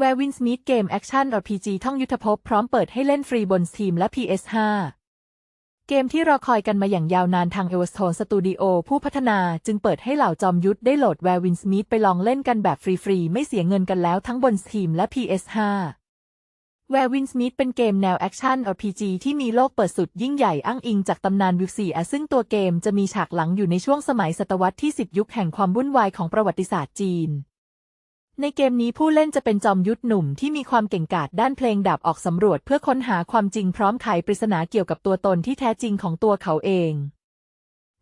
w e r e w i n Smith เกมแอคชั่น RPG ท่องยุทธภพพร้อมเปิดให้เล่นฟรีบน Steam และ PS5 เกมที่รอคอยกันมาอย่างยาวนานทาง e v e r s t o n e Studio ผู้พัฒนาจึงเปิดให้เหล่าจอมยุทธได้โหลด w e r e w i n Smith ไปลองเล่นกันแบบฟรีๆ ไม่เสียเงินกันแล้วทั้งบน Steam และ PS5 w e r e w i n Smith เป็นเกมแนวแอคชั่น RPG ที่มีโลกเปิดสุดยิ่งใหญ่อ้างอิงจากตำนานวิวซีซึ่งตัวเกมจะมีฉากหลังอยู่ในช่วงสมัยศตวรรษที่ 10 ยุคแห่งความวุ่นวายของประวัติศาสตร์จีน ในเกมนี้ผู้เล่นจะเป็นจอมยุทธหนุ่มที่มีความเก่งกาจด้านเพลงดาบออกสำรวจเพื่อค้นหาความจริงพร้อมไขปริศนาเกี่ยวกับตัวตนที่แท้จริงของตัวเขาเอง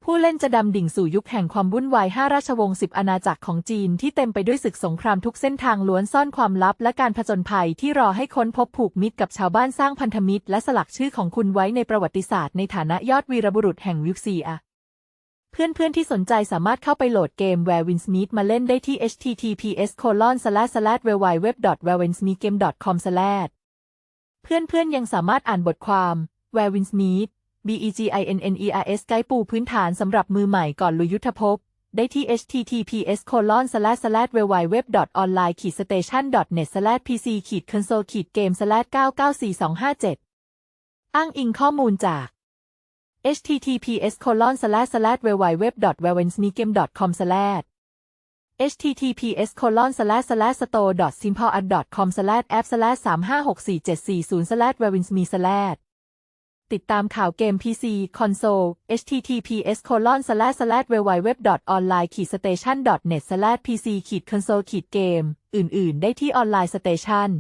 ผู้เล่นจะดำดิ่งสู่ยุคแห่งความวุ่นวายห้าราชวงศ์สิบอาณาจักรของจีนที่เต็มไปด้วยศึกสงครามทุกเส้นทางล้วนซ่อนความลับและการผจญภัยที่รอให้ค้นพบผูกมิตรกับชาวบ้านสร้างพันธมิตร และสลักชื่อของคุณไว้ในประวัติศาสตร์ในฐานะยอดวีรบุรุษแห่งวิวซีอา เพื่อนๆที่สนใจสามารถเข้าไปโหลดเกม w e r e w i n Smith มาเล่นได้ที่ https colon slash slash w w w w e r e w i n s m i t g a m e com slash เพื่อนๆยังสามารถอ่านบทความ w e r e w i n Smith BEGINNERS ไกด์ปูพื้นฐานสำหรับมือใหม่ก่อนลุยยุทธภพ ได้ที่ https colon slash slash w w w online station net slash pc console game slash 994257 อ้างอิงข้อมูลจาก https colon slash slash www w w n s m i g a m e com slash https colon slash slash store simple ad com slash app slash 3564740 slash w w n s m i slash ติดตามข่าวเกม PC Console https colon slash slash www online station net slash pc console game อื่น ๆ ได้ที่ Online Station